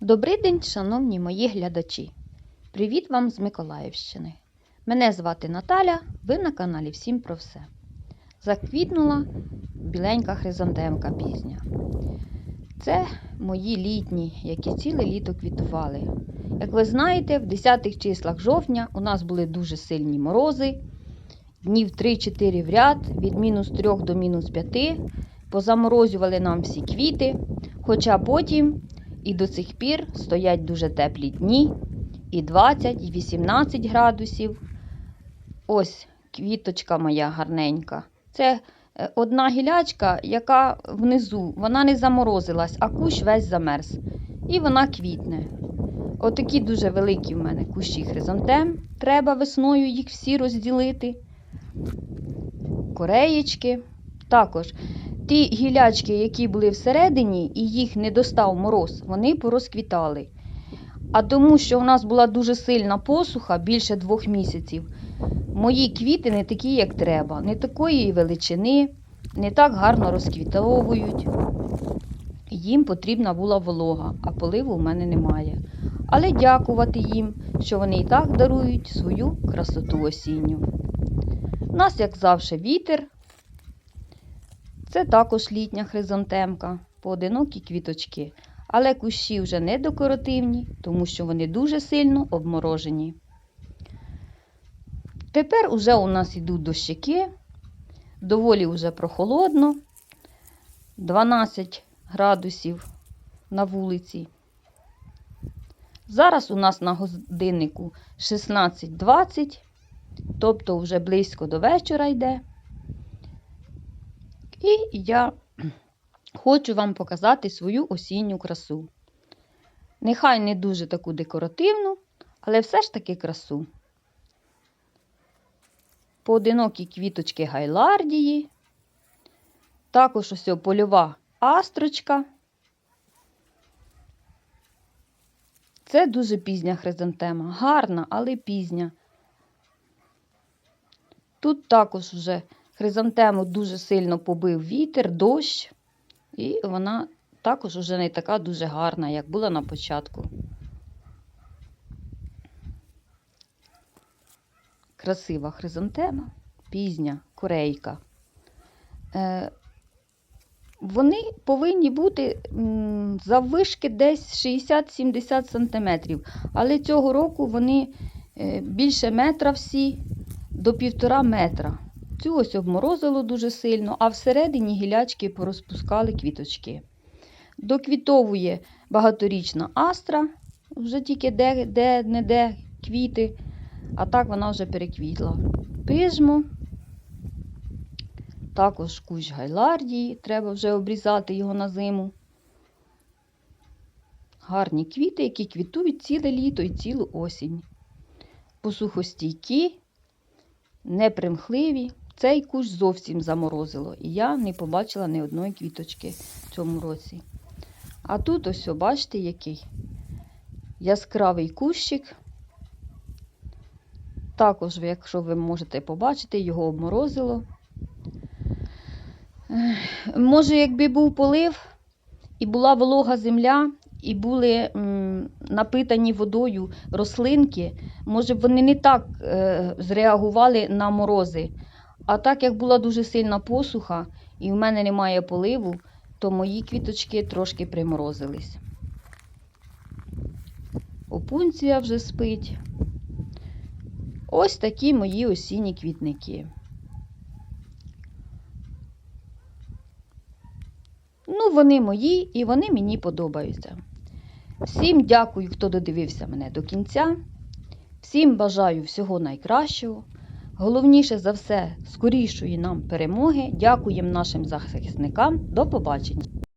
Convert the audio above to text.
Добрий день, шановні мої глядачі. Привіт вам з Миколаївщини. Мене звати Наталя, ви на каналі Всім про все. Заквітнула біленька хризантемка пізня. Це мої літні, які ціле літо квітували. Як ви знаєте, в 10 числах жовтня у нас були дуже сильні морози, днів 3-4 в ряд, від мінус 3 до мінус 5. Позаморозювали нам всі квіти, хоча потім і до цих пір стоять дуже теплі дні, і 20, і 18 градусів. Ось квіточка моя гарненька. Це е, одна гілячка, яка внизу, вона не заморозилась, а кущ весь замерз. І вона квітне. Отакі дуже великі в мене кущі хризантем. Треба весною їх всі розділити. Кореєчки. Також ті гілячки, які були всередині, і їх не достав мороз, вони порозквітали. А тому, що в нас була дуже сильна посуха, більше двох місяців, мої квіти не такі, як треба, не такої величини, не так гарно розквітовують. Їм потрібна була волога, а поливу в мене немає. Але дякувати їм, що вони і так дарують свою красоту осінню. Нас, як завжди, вітер. Це також літня хризантемка, поодинокі квіточки, але кущі вже не декоративні, тому що вони дуже сильно обморожені. Тепер уже у нас йдуть дощики, доволі вже прохолодно, 12 градусів на вулиці. Зараз у нас на годиннику 16.20, тобто вже близько до вечора йде. І я хочу вам показати свою осінню красу. Нехай не дуже таку декоративну, але все ж таки красу. Поодинокі квіточки гайлардії, також ось польова астрочка. Це дуже пізня хризантема. Гарна, але пізня. Тут також вже Хризантему дуже сильно побив вітер, дощ, і вона також вже не така дуже гарна, як була на початку. Красива хризантема, пізня корейка. Е, Вони повинні бути заввишки десь 60-70 см, але цього року вони е, більше метра всі до півтора метра. Цю ось обморозило дуже сильно, а всередині гілячки порозпускали квіточки. Доквітовує багаторічна астра, вже тільки де-не-де де квіти, а так вона вже переквітла. Пижмо, також кущ гайлардії, треба вже обрізати його на зиму. Гарні квіти, які квітують ціле літо і цілу осінь. Посухостійкі, непримхливі. Цей кущ зовсім заморозило, і я не побачила ні одної квіточки в цьому році. А тут ось, бачите, який яскравий кущик. Також, якщо ви можете побачити, його обморозило. Може, якби був полив, і була волога земля, і були напитані водою рослинки, може б вони не так е, зреагували на морози. А так як була дуже сильна посуха і в мене немає поливу, то мої квіточки трошки приморозились. Опунція вже спить. Ось такі мої осінні квітники. Ну, вони мої і вони мені подобаються. Всім дякую, хто додивився мене до кінця. Всім бажаю всього найкращого. Головніше за все, скорішої нам перемоги. Дякуємо нашим захисникам. До побачення!